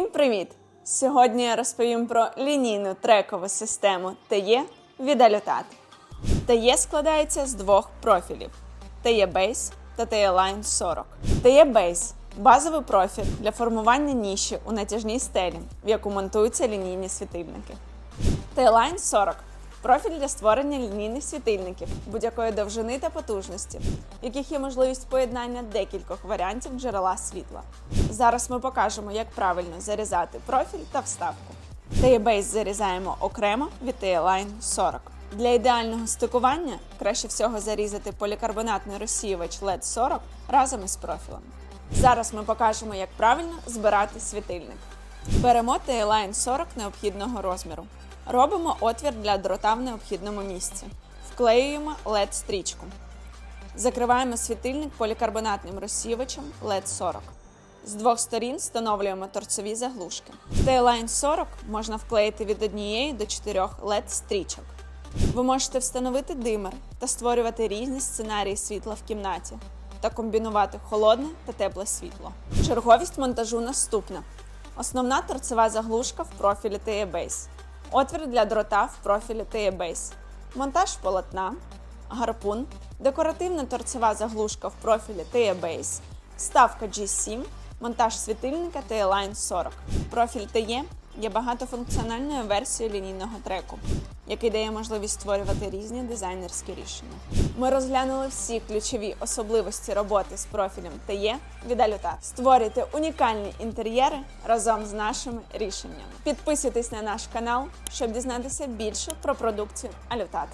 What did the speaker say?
Привіт! Сьогодні я розповім про лінійну трекову систему TE від Allutat. TE складається з двох профілів: TE Base та TE Line 40. TE Base – базовий профіль для формування ніші у натяжній стелі, в яку монтуються лінійні світильники. T-Line 40 профіль для створення лінійних світильників будь-якої довжини та потужності, в яких є можливість поєднання декількох варіантів джерела світла. Зараз ми покажемо, як правильно зарізати профіль та вставку. T-Base зарізаємо окремо від T-Line 40. Для ідеального стикування краще всього зарізати полікарбонатний розсіювач LED 40 разом із профілем. Зараз ми покажемо, як правильно збирати світильник. Беремо T-Line 40 необхідного розміру. Робимо отвір для дрота в необхідному місці. Вклеюємо LED-стрічку. Закриваємо світильник полікарбонатним розсіювачем LED 40. З двох сторін встановлюємо торцові заглушки. T-Line 40 можна вклеїти від однієї до чотирьох LED-стрічок. Ви можете встановити димер та створювати різні сценарії світла в кімнаті та комбінувати холодне та тепле світло. Черговість монтажу наступна: основна торцева заглушка в профілі TE Base, отвір для дрота в профілі TE Base, монтаж полотна, гарпун, декоративна торцева заглушка в профілі TE Base, вставка G7, монтаж світильника TE Line 40. Профіль TE є багатофункціональною версією лінійного треку, який дає можливість створювати різні дизайнерські рішення. Ми розглянули всі ключові особливості роботи з профілем TE від Allutat. Створюйте унікальні інтер'єри разом з нашими рішеннями. Підписуйтесь на наш канал, щоб дізнатися більше про продукцію Allutat.